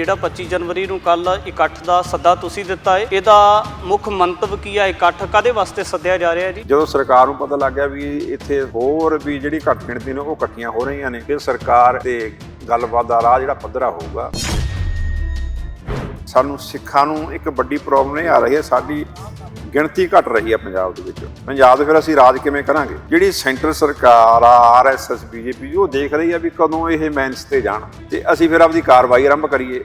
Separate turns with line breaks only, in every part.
ਜਿਹੜਾ 25 ਜਨਵਰੀ ਨੂੰ ਕੱਲ ਇਕੱਠ ਦਾ ਸੱਦਾ ਤੁਸੀਂ ਦਿੱਤਾ ਹੈ ਇਹਦਾ ਮੁੱਖ ਮੰਤਵ ਕੀ ਹੈ ਇਕੱਠ ਕਾਦੇ ਵਾਸਤੇ ਸੱਦਿਆ ਜਾ ਰਿਹਾ ਹੈ ਜੀ?
ਜਦੋਂ ਸਰਕਾਰ ਨੂੰ ਪਤਾ ਲੱਗ ਗਿਆ ਵੀ ਇੱਥੇ ਹੋਰ ਵੀ ਜਿਹੜੀ ਘੱਟ ਗਿਣਤੀ ਨੇ, ਉਹ ਇਕੱਠੀਆਂ ਹੋ ਰਹੀਆਂ ਨੇ, ਫਿਰ ਸਰਕਾਰ ਤੇ ਗੱਲਬਾਤ ਦਾ ਰਾਹ ਜਿਹੜਾ ਪੱਧਰਾ ਹੋਊਗਾ। ਸਾਨੂੰ ਸਿੱਖਾਂ ਨੂੰ ਇੱਕ ਵੱਡੀ ਪ੍ਰੋਬਲਮ ਇਹ ਆ ਰਹੀ ਹੈ। ਸਾਡੀ ਗਿਣਤੀ ਘਟ ਰਹੀ ਹੈ ਪੰਜਾਬ ਦੇ ਵਿੱਚ। ਪੰਜਾਬ ਦੇ ਫਿਰ ਅਸੀਂ ਰਾਜ ਕਿਵੇਂ ਕਰਾਂਗੇ? ਜਿਹੜੀ ਸੈਂਟਰ ਸਰਕਾਰ ਆ ਆਰਐਸਐਸ ਬੀਜੇਪੀ ਉਹ ਦੇਖ ਰਹੀ ਆ ਵੀ ਕਦੋਂ ਇਹ ਮੈਨਸ ਤੇ ਜਾਣ। ਤੇ ਅਸੀਂ ਫਿਰ ਆਪਦੀ ਕਾਰਵਾਈ ਆਰੰਭ ਕਰੀਏ।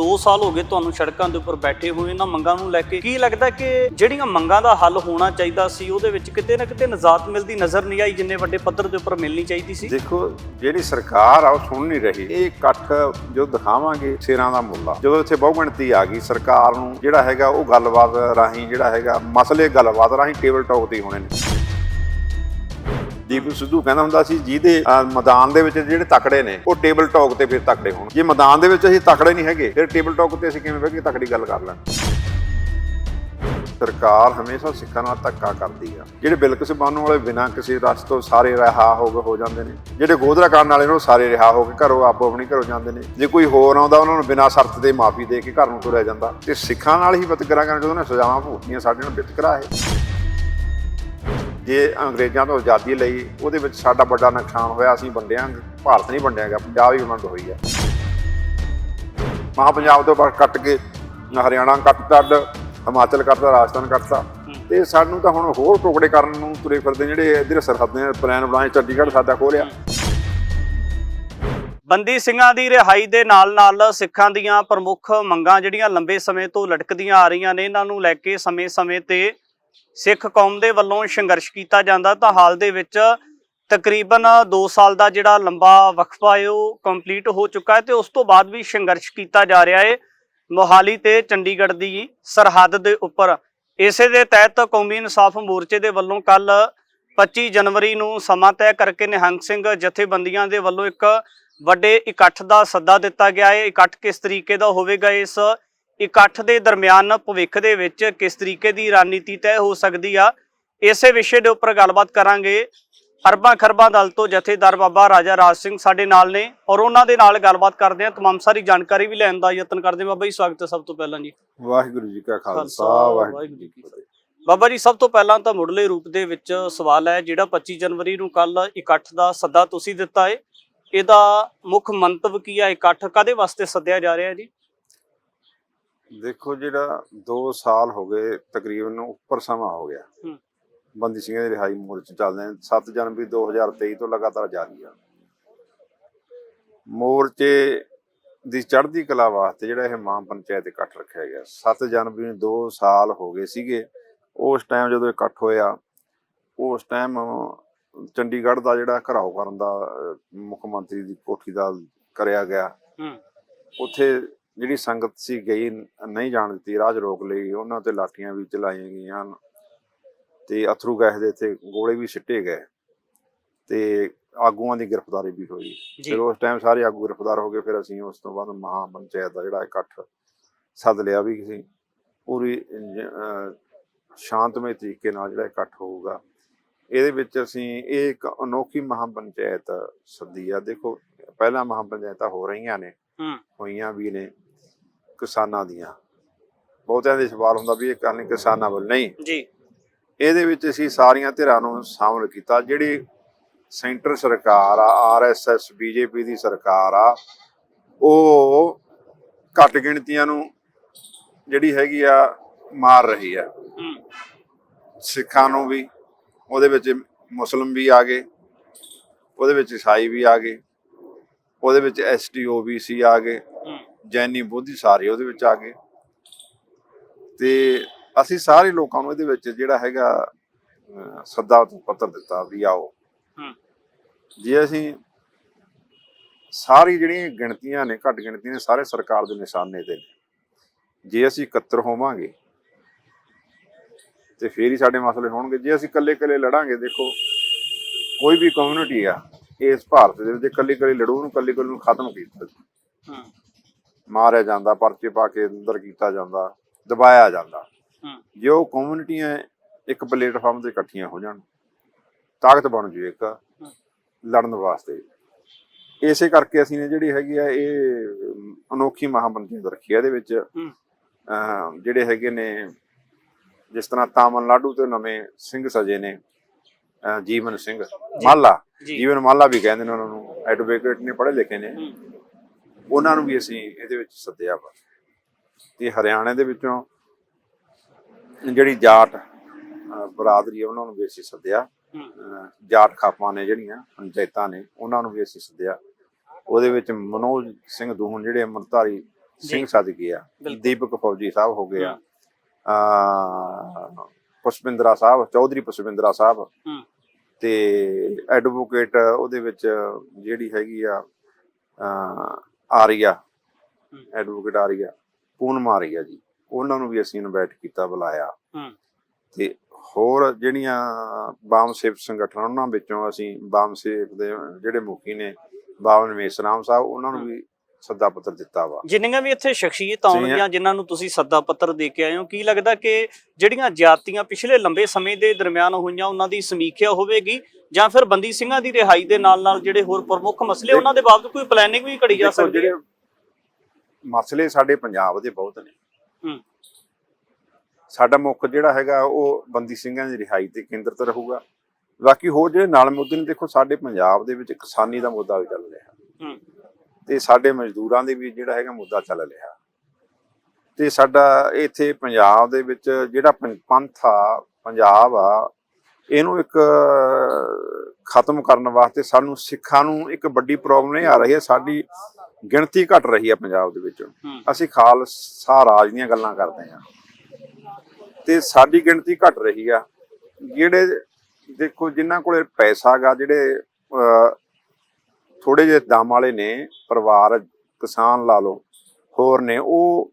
2 ਸਾਲ ਹੋ ਗਏ ਤੁਹਾਨੂੰ ਸੜਕਾਂ ਦੇ ਉੱਪਰ ਬੈਠੇ ਹੋਏ, ਇਹਨਾਂ ਮੰਗਾਂ ਨੂੰ ਲੈ ਕੇ। ਕੀ ਲੱਗਦਾ ਕਿ ਜਿਹੜੀਆਂ ਮੰਗਾਂ ਦਾ ਹੱਲ ਹੋਣਾ ਚਾਹੀਦਾ ਸੀ, ਉਹਦੇ ਵਿੱਚ ਕਿਤੇ ਨਾ ਕਿਤੇ ਨਜ਼ਾਤ ਮਿਲਦੀ ਨਜ਼ਰ ਨਹੀਂ ਆਈ, ਜਿੰਨੇ ਵੱਡੇ ਪੱਧਰ ਦੇ ਉੱਪਰ ਮਿਲਣੀ ਚਾਹੀਦੀ ਸੀ?
ਦੇਖੋ, ਜਿਹੜੀ ਸਰਕਾਰ ਆ, ਉਹ ਸੁਣ ਨਹੀਂ ਰਹੀ। ਇਹ ਇਕੱਠ ਜੋ ਦਿਖਾਵਾਂਗੇ, ਸਿਰਾਂ ਦਾ ਮੁੱਲਾ। ਜਦੋਂ ਇੱਥੇ ਬਹੁਗਿਣਤੀ ਆ ਗਈ, ਸਰਕਾਰ ਨੂੰ ਜਿਹੜਾ ਹੈਗਾ, ਉਹ ਗੱਲਬਾਤ ਰਾਹੀਂ ਜਿਹੜਾ ਹੈਗਾ, ਮਸਲੇ ਗੱਲਬਾਤ ਰਾਹੀਂ ਟੇਬਲ ਟਾਕ ਤੇ ਹੋਣੇ ਨੇ। ਦੀਪੂ ਸਿੱਧੂ ਕਹਿੰਦਾ ਹੁੰਦਾ ਸੀ, ਜਿਹਦੇ ਮੈਦਾਨ ਦੇ ਵਿੱਚ ਜਿਹੜੇ ਤਕੜੇ ਨੇ, ਉਹ ਟੇਬਲ ਟਾਕ ਤੇ ਫਿਰ ਤਕੜੇ ਹੋਣ। ਜੇ ਮੈਦਾਨ ਦੇ ਵਿੱਚ ਅਸੀਂ ਤਕੜੇ ਨਹੀਂ ਹੈਗੇ, ਫਿਰ ਟੇਬਲ ਟਾਕ ਤੇ ਅਸੀਂ ਕਿਵੇਂ ਬਹਿ ਕੇ ਤਕੜੀ ਗੱਲ ਕਰ ਲੈਣ ਸਰਕਾਰ ਹਮੇਸ਼ਾ ਸਿੱਖਾਂ ਨਾਲ ਧੱਕਾ ਕਰਦੀ ਆ। ਜਿਹੜੇ ਬਿਲਕਸ ਬਣਨ ਵਾਲੇ ਬਿਨਾਂ ਕਿਸੇ ਰਸ ਤੋਂ ਸਾਰੇ ਰਿਹਾ ਹੋ ਗਏ ਹੋ ਜਾਂਦੇ ਨੇ, ਜਿਹੜੇ ਗੋਧਰਾ ਕਰਨ ਵਾਲੇ ਨੇ ਉਹ ਸਾਰੇ ਰਿਹਾ ਹੋ ਕੇ ਘਰੋਂ ਆਪੋ ਆਪਣੀ ਘਰੋਂ ਜਾਂਦੇ ਨੇ। ਜੇ ਕੋਈ ਹੋਰ ਆਉਂਦਾ, ਉਹਨਾਂ ਨੂੰ ਬਿਨਾਂ ਸ਼ਰਤ ਦੇ ਮਾਫੀ ਦੇ ਕੇ ਘਰ ਨੂੰ ਤੁਰਿਆ ਜਾਂਦਾ। ਤੇ ਸਿੱਖਾਂ ਨਾਲ ਹੀ ਵਿਤਕਰਾ ਕਰਨ ਜਦੋਂ ਨੇ ਸਜ਼ਾਵਾਂ ਭੁਗਤੀਆਂ, ਸਾਡੇ ਨਾਲ ਵਿਤਕਰਾ ਹੈ ਜੇ ਅੰਗਰੇਜ਼ਾਂ ਤੋਂ ਆਜ਼ਾਦੀ ਲਈ ਉਹਦੇ ਵਿੱਚ ਸਾਡਾ ਵੱਡਾ ਨੁਕਸਾਨ ਹੋਇਆ, ਅਸੀਂ ਵੰਡਿਆ, ਭਾਰਤ ਨਹੀਂ ਵੰਡਿਆ ਗਿਆ, ਪੰਜਾਬ ਹੀ ਵੰਡ ਹੋਈ ਹੈ। ਮਹਾ ਪੰਜਾਬ ਤੋਂ ਬਾਅਦ ਕੱਟ ਕੇ ਹਰਿਆਣਾ ਕੱਟ ਕੱਢ ਹਿਮਾਚਲ ਕੱਟਦਾ ਰਾਜਸਥਾਨ ਕੱਟਦਾ ਤੇ ਸਾਨੂੰ ਤਾਂ ਹੁਣ ਹੋਰ ਟੁਕੜੇ ਕਰਨ ਨੂੰ ਤੁਰੇ ਫਿਰਦੇ ਜਿਹੜੇ ਇਧਰ ਸਰਹੱਦਾਂ ਦੇ ਪਲਾਨ ਬਣਾਏ, ਚੰਡੀਗੜ੍ਹ ਸਾਡਾ ਖੋਲਿਆ
ਬੰਦੀ ਸਿੰਘਾਂ ਦੀ ਰਿਹਾਈ ਦੇ ਨਾਲ-ਨਾਲ ਸਿੱਖਾਂ ਦੀਆਂ ਪ੍ਰਮੁੱਖ ਮੰਗਾਂ ਜਿਹੜੀਆਂ ਲੰਬੇ ਸਮੇਂ ਤੋਂ ਲਟਕਦੀਆਂ ਆ ਰਹੀਆਂ ਨੇ, ਇਹਨਾਂ ਨੂੰ ਲੈ ਕੇ ਸਮੇਂ-ਸਮੇਂ ਤੇ ਸਿੱਖ ਕੌਮ ਦੇ ਵੱਲੋਂ ਸੰਘਰਸ਼ ਕੀਤਾ ਜਾਂਦਾ, ਤਾਂ ਹਾਲ ਦੇ ਵਿੱਚ ਤਕਰੀਬਨ 2 ਸਾਲ ਦਾ ਜਿਹੜਾ ਲੰਬਾ ਵਕਫਾ ਹੈ, ਉਹ ਕੰਪਲੀਟ ਹੋ ਚੁੱਕਾ ਹੈ ਤੇ ਉਸ ਤੋਂ ਬਾਅਦ ਵੀ ਸੰਘਰਸ਼ ਕੀਤਾ ਜਾ ਰਿਹਾ ਹੈ ਮੋਹਾਲੀ ਤੇ ਚੰਡੀਗੜ੍ਹ ਦੀ ਸਰਹੱਦ ਦੇ ਉੱਪਰ। ਇਸੇ ਦੇ ਤਹਿਤ ਕੌਮੀ ਇਨਸਾਫ ਮੋਰਚੇ ਦੇ ਵੱਲੋਂ ਕੱਲ 25 ਜਨਵਰੀ ਨੂੰ ਸਮਾਂ ਤੈਅ ਕਰਕੇ ਨਿਹੰਗ ਸਿੰਘ ਜਥੇਬੰਦੀਆਂ ਦੇ ਵੱਲੋਂ ਇੱਕ ਵੱਡੇ ਇਕੱਠ ਦਾ ਸੱਦਾ ਦਿੱਤਾ ਗਿਆ ਹੈ। ਇਕੱਠ ਕਿਸ ਤਰੀਕੇ ਦਾ ਹੋਵੇਗਾ, ਇਸ ਇਕੱਠ ਦੇ ਦਰਮਿਆਨ ਭਵਿੱਖ ਦੇ ਵਿੱਚ ਕਿਸ ਤਰੀਕੇ ਦੀ ਰਣਨੀਤੀ ਤੈਅ ਹੋ ਸਕਦੀ ਆ ਇਸੇ ਵਿਸ਼ੇ ਦੇ ਉੱਪਰ ਗੱਲਬਾਤ ਕਰਾਂਗੇ। ਅਰਬਾਂ ਖਰਬਾਂ ਦਲ ਤੋਂ ਜਥੇਦਾਰ ਬਾਬਾ ਰਾਜਾ ਰਾਜ ਸਿੰਘ ਸਾਡੇ ਨਾਲ ਨੇ ਔਰ ਉਹਨਾਂ ਦੇ ਨਾਲ ਗੱਲਬਾਤ ਕਰਦੇ ਹਾਂ। ਤਮਾਮ ਸਾਰੀ ਜਾਣਕਾਰੀ ਵੀ ਲੈਣ ਦਾ ਯਤਨ ਕਰਦੇ ਬਾਬਾ ਜੀ ਸਵਾਗਤ ਹੈ ਸਭ ਤੋਂ ਪਹਿਲਾਂ ਜੀ।
ਵਾਹਿਗੁਰੂ ਜੀ ਕਾ ਖਾਲਸਾ ਵਾਹਿਗੁਰੂ ਜੀ ਕੀ ਫਤਿਹ।
ਬਾਬਾ ਜੀ ਸਭ ਤੋਂ ਪਹਿਲਾਂ ਤਾਂ ਮੁੱਢਲੇ ਰੂਪ ਦੇ ਵਿੱਚ ਸਵਾਲ ਹੈ ਜਿਹੜਾ 25 ਜਨਵਰੀ ਨੂੰ ਕੱਲ ਇਕੱਠ ਦਾ ਸੱਦਾ ਤੁਸੀਂ ਦਿੱਤਾ ਹੈ ਇਹਦਾ ਮੁੱਖ ਮੰਤਵ ਕੀ ਹੈ ਇਕੱਠ ਕਾਦੇ ਵਾਸਤੇ ਸੱਦਿਆ ਜਾ ਰਿਹਾ ਹੈ ਜੀ?
ਦੇਖੋ ਜਿਹੜਾ 2 ਸਾਲ ਹੋ ਗਏ ਤਕਰੀਬਨ ਉੱਪਰ ਸਮਾਂ ਹੋ ਗਿਆ। ਬੰਦੀ ਸਿੰਘਾਂ ਦੀ ਰਿਹਾਈ ਮੋਰਚੇ ਚੱਲਦੇ ਨੇ। 7 ਜਨਵਰੀ 2023 ਤੋਂ ਲਗਾਤਾਰ ਜਾਰੀ ਆ। ਮੋਰਚੇ ਦੀ ਚੜ੍ਹਦੀ ਕਲਾ ਵਾਸਤੇ ਜਿਹੜਾ ਇਹ ਮਹਾਂ ਪੰਚਾਇਤ ਇਕੱਠ ਰੱਖਿਆ ਗਿਆ। 7 ਜਨਵਰੀ ਨੂੰ 2 ਸਾਲ ਹੋ ਗਏ ਸੀਗੇ। ਉਸ ਟਾਈਮ ਜਦੋਂ ਇਕੱਠ ਹੋਇਆ ਉਸ ਟਾਈਮ ਚੰਡੀਗੜ੍ਹ ਦਾ ਜਿਹੜਾ ਘਰਾਓ ਕਰਨ ਦਾ ਮੁੱਖ ਮੰਤਰੀ ਦੀ ਕੋਠੀ ਦਾ ਕਰਿਆ ਗਿਆ।
ਹੂੰ।
ਉੱਥੇ ਜਿਹੜੀ ਸੰਗਤ ਸੀ ਗਈ ਨਹੀਂ ਜਾਣ ਦਿੱਤੀ ਰਾਜ ਰੋਕ ਲਈ ਉਹਨਾਂ ਤੇ ਲਾਠੀਆਂ ਵੀ ਚਲਾਈਆਂ ਗਈਆਂ ਹਨ ਤੇ ਅਥਰੂ ਗੈਸ ਦੇ ਇੱਥੇ ਗੋਲੇ ਵੀ ਸਿੱਟੇ ਗਏ ਤੇ ਆਗੂਆਂ ਦੀ ਗ੍ਰਿਫਤਾਰੀ ਵੀ ਹੋਈ। ਫਿਰ ਉਸ ਟਾਈਮ ਸਾਰੇ ਆਗੂ ਗ੍ਰਿਫਤਾਰ ਹੋ ਗਏ ਫਿਰ ਅਸੀਂ ਉਸ ਤੋਂ ਬਾਅਦ ਮਹਾ ਪੰਚਾਇਤ ਦਾ ਜਿਹੜਾ ਇਕੱਠ ਸੱਦ ਲਿਆ ਵੀ ਸੀ। ਪੂਰੀ ਸ਼ਾਂਤਮਈ ਤਰੀਕੇ ਨਾਲ ਜਿਹੜਾ ਇਕੱਠ ਹੋਊਗਾ। ਇਹਦੇ ਵਿੱਚ ਅਸੀਂ ਇਹ ਇੱਕ ਅਨੋਖੀ ਮਹਾ ਪੰਚਾਇਤ ਸੱਦੀ ਆ। ਦੇਖੋ ਪਹਿਲਾਂ ਮਹਾ ਪੰਚਾਇਤਾਂ ਹੋ ਰਹੀਆਂ ਨੇ
ਹੂੰ।
ਹੋਈਆਂ ਵੀ ਨੇ ਕਿਸਾਨਾਂ ਦੀਆਂ। ਬਹੁਤਿਆਂ ਦੇ ਸਵਾਲ ਹੁੰਦਾ ਵੀ ਇਹ ਕਰਨੀ ਕਿਸਾਨਾਂ ਵੱਲ ਨਹੀਂ।
ਜੀ।
ਇਹਦੇ ਵਿੱਚ ਅਸੀਂ ਸਾਰੀਆਂ ਧਿਰਾਂ ਨੂੰ ਸ਼ਾਮਲ ਕੀਤਾ। ਜਿਹੜੀ ਸੈਂਟਰ ਸਰਕਾਰ ਆ ਆਰਐਸਐਸ ਬੀਜੇਪੀ ਦੀ ਸਰਕਾਰ ਆ ਉਹ ਘੱਟ ਗਿਣਤੀਆਂ ਨੂੰ ਜਿਹੜੀ ਹੈਗੀ ਆ ਮਾਰ ਰਹੀ ਆ।
ਹੂੰ।
ਸਿੱਖਾਂ ਨੂੰ ਵੀ ਉਹਦੇ ਵਿੱਚ ਮੁਸਲਮ ਵੀ ਆ ਗਏ ਉਹਦੇ ਵਿੱਚ ਈਸਾਈ ਵੀ ਆ ਗਏ ਉਹਦੇ ਵਿੱਚ ਐਸਟੀਓਬੀਸੀ ਆ ਗਏ ਜੈਨੀ ਬੋਧੀ ਸਾਰੇ ਉਹਦੇ ਵਿੱਚ ਆ ਗਏ। ਤੇ ਅਸੀਂ ਸਾਰੇ ਲੋਕਾਂ ਨੂੰ ਇਹਦੇ ਵਿੱਚ ਜਿਹੜਾ ਹੈਗਾ ਸੱਦਾ ਪੱਤਰ ਦਿੱਤਾ ਵੀ ਆਓ। ਜੇ ਅਸੀਂ ਸਾਰੀ ਜਿਹੜੀਆਂ ਗਿਣਤੀਆਂ ਨੇ ਘੱਟ ਗਿਣਤੀਆਂ ਨੇ ਸਾਰੇ ਸਰਕਾਰ ਦੇ ਨਿਸ਼ਾਨੇ ਤੇ ਨੇ। ਜੇ ਅਸੀਂ ਇਕੱਤਰ ਹੋਵਾਂਗੇ ਤੇ ਫੇਰ ਹੀ ਸਾਡੇ ਮਸਲੇ ਹੋਣਗੇ। ਜੇ ਅਸੀਂ ਇਕੱਲੇ ਇਕੱਲੇ ਲੜਾਂਗੇ ਦੇਖੋ ਕੋਈ ਵੀ ਕਮਿਊਨਿਟੀ ਆ ਇਸ ਭਾਰਤ ਦੇ ਵਿੱਚ ਇਕੱਲੀ ਇਕੱਲੀ ਲੜੂ ਉਹਨੂੰ ਇਕੱਲੀ ਇਕੱਲੀ ਨੂੰ ਖਤਮ ਕੀਤਾ
ਹੂੰ।
ਮਾਰਿਆ ਜਾਂਦਾ ਪਰਚੇ ਪਾ ਕੇ ਅੰਦਰ ਕੀਤਾ ਜਾਂਦਾ ਦਬਾਇਆ ਜਾਂਦਾ।
ਹੂੰ।
ਜੇ ਉਹ ਕਮਿਊਨਿਟੀਆਂ ਇੱਕ ਪਲੇਟਫਾਰਮ ਤੇ ਇਕੱਠੀਆਂ ਹੋ ਜਾਣ ਤਾਕਤ ਬਣ ਜੂ ਇੱਕ ਲੜਨ ਵਾਸਤੇ। ਇਸੇ ਕਰਕੇ ਅਸੀਂ ਨੇ ਜਿਹੜੀ ਹੈਗੀ ਆ ਇਹ ਅਨੋਖੀ ਮਹਾਮੰਤਰੀ ਰੱਖੀ ਆ ਇਹਦੇ ਵਿੱਚ। ਜਿਹੜੇ ਹੈਗੇ ਨੇ ਜਿਸ ਤਰ੍ਹਾਂ ਤਾਮਿਲਨਾਡੂ ਤੋਂ ਨਵੇਂ ਸਿੰਘ ਸਜੇ ਨੇ ਜੀਵਨ ਸਿੰਘ ਮਾਲਾ ਜੀਵਨ ਮਾਲਾ ਵੀ ਕਹਿੰਦੇ ਨੇ ਉਹਨਾਂ ਨੂੰ ਐਡਵੋਕੇਟ ਨੇ ਪੜ੍ਹੇ ਲਿਖੇ ਨੇ। ਉਹਨਾਂ ਨੂੰ ਵੀ ਅਸੀਂ ਇਹਦੇ ਵਿੱਚ ਸੱਦਿਆ ਵਾ। ਤੇ ਹਰਿਆਣੇ ਦੇ ਵਿੱਚੋਂ ਜਿਹੜੀ ਜਾਟ ਬਰਾਦਰੀ ਉਹਨਾਂ ਨੂੰ ਵੀ ਅਸੀਂ ਸੱਦਿਆ। ਜਾਟ ਖਾਪਾਂ ਨੇ ਜਿਹੜੀਆਂ ਪੰਚਾਇਤਾਂ ਨੇ ਉਹਨਾਂ ਨੂੰ ਵੀ ਅਸੀਂ ਸੱਦਿਆ। ਉਹਦੇ ਵਿੱਚ ਮਨੋਜ ਸਿੰਘ ਦੂਹਨ ਜਿਹੜੇ ਅੰਮ੍ਰਿਤਧਾਰੀ ਸਿੰਘ ਸੱਦ ਆ। ਦੀਪਕ ਫੌਜੀ ਸਾਹਿਬ ਹੋ ਗਏ ਆ। ਅਹ, ਪੁਸ਼ਪਿੰਦਰਾ ਸਾਹਿਬ ਚੌਧਰੀ ਪੁਸ਼ਪਿੰਦਰਾ ਸਾਹਿਬ। ਤੇ ਐਡਵੋਕੇਟ ਉਹਦੇ ਵਿੱਚ ਜਿਹੜੀ ਹੈਗੀ ਆ ਆਰੀਆ। ਐਡਵੋਕੇਟ ਆਰੀਆ ਪੂਨਮ ਆਰੀਆ ਜੀ ਉਹਨਾਂ ਨੂੰ ਵੀ ਅਸੀਂ ਇਨਵਾਈਟ ਕੀਤਾ ਬੁਲਾਇਆ। ਤੇ ਹੋਰ ਜਿਹੜੀਆਂ ਬਾਮ ਸੇਵ ਸੰਗਠਨ ਉਹਨਾਂ ਵਿੱਚੋਂ ਅਸੀਂ ਬਾਮ ਸੇਵ ਦੇ ਜਿਹੜੇ ਮੁਖੀ ਨੇ ਬਾਬਾ ਨਵੇਸ਼ ਰਾਮ ਸਾਹਿਬ ਉਹਨਾਂ ਨੂੰ ਵੀ ਸੱਦਾ ਪੱਤਰ ਦਿੱਤਾ ਵਾ।
ਜਿੰਨੀਆਂ ਵੀ ਇੱਥੇ ਸ਼ਖਸੀਅਤ ਆਉਣਗੀਆਂ ਜਿਨ੍ਹਾਂ ਨੂੰ ਤੁਸੀਂ ਸੱਦਾ ਪੱਤਰ ਦੇ ਕੇ ਆਏ ਹੋ ਕੀ ਲੱਗਦਾ ਕਿ ਜਿਹੜੀਆਂ ਜਾਤੀਆਂ ਪਿਛਲੇ ਲੰਬੇ ਸਮੇਂ ਦੇ ਦਰਮਿਆਨ ਹੋਈਆਂ ਉਹਨਾਂ ਦੀ ਸਮੀਖਿਆ ਹੋਵੇਗੀ? ਜਾਂ ਫਿਰ ਬੰਦੀ ਸਿੰਘਾਂ ਦੀ ਰਿਹਾਈ ਦੇ ਨਾਲ ਨਾਲ ਜਿਹੜੇ ਹੋਰ ਪ੍ਰਮੁੱਖ ਮਸਲੇ ਉਹਨਾਂ ਦੇ ਬਾਬਤ ਕੋਈ ਪਲੈਨਿੰਗ ਵੀ ਘੜੀ ਜਾ ਸਕਦੀ ਹੈ?
ਮਸਲੇ ਸਾਡੇ ਪੰਜਾਬ ਦੇ ਬਹੁਤ ਨੇ।
ਹੂੰ।
ਸਾਡਾ ਮੁੱਖ ਜਿਹੜਾ ਹੈਗਾ ਉਹ ਬੰਦੀ ਸਿੰਘਾਂ ਦੀ ਰਿਹਾਈ ਤੇ ਕੇਂਦਰਿਤ ਰਹੂਗਾ। ਬਾਕੀ ਹੋਰ ਜਿਹੜੇ ਨਾਲ ਮੁੱਦੇ ਨੇ ਦੇਖੋ ਸਾਡੇ ਪੰਜਾਬ ਦੇ ਵਿੱਚ ਕਿਸਾਨੀ ਦਾ ਮੁੱਦਾ ਵੀ ਚੱਲ ਰਿਹਾ।
ਹੂੰ।
ਤੇ ਸਾਡੇ ਮਜ਼ਦੂਰਾਂ ਦੇ ਵੀ ਜਿਹੜਾ ਹੈਗਾ ਮੁੱਦਾ ਚੱਲ ਰਿਹਾ। ਤੇ ਸਾਡਾ ਇੱਥੇ ਪੰਜਾਬ ਦੇ ਵਿੱਚ ਜਿਹੜਾ ਪੰਥ ਆ ਪੰਜਾਬ ਆ ਇਹਨੂੰ ਇੱਕ ਖਤਮ ਕਰਨ ਵਾਸਤੇ ਸਾਨੂੰ ਸਿੱਖਾਂ ਨੂੰ ਇੱਕ ਵੱਡੀ ਪ੍ਰੋਬਲਮ ਇਹ ਆ ਰਹੀ ਹੈ ਸਾਡੀ ਗਿਣਤੀ ਘਟ ਰਹੀ ਹੈ ਪੰਜਾਬ ਦੇ ਵਿੱਚ। ਅਸੀਂ ਖਾਲਸਾ ਰਾਜ ਦੀਆਂ ਗੱਲਾਂ ਕਰਦੇ ਹਾਂ। ਤੇ ਸਾਡੀ ਗਿਣਤੀ ਘਟ ਰਹੀ ਆ। ਜਿਹੜੇ ਦੇਖੋ ਜਿਨ੍ਹਾਂ ਕੋਲੇ ਪੈਸਾ ਗਾ ਜਿਹੜੇ ਥੋੜੇ ਜਿਹੇ ਦਮ ਵਾਲੇ ਨੇ ਪਰਿਵਾਰ ਕਿਸਾਨ ਲਾ ਲਓ ਹੋਰ ਨੇ ਉਹ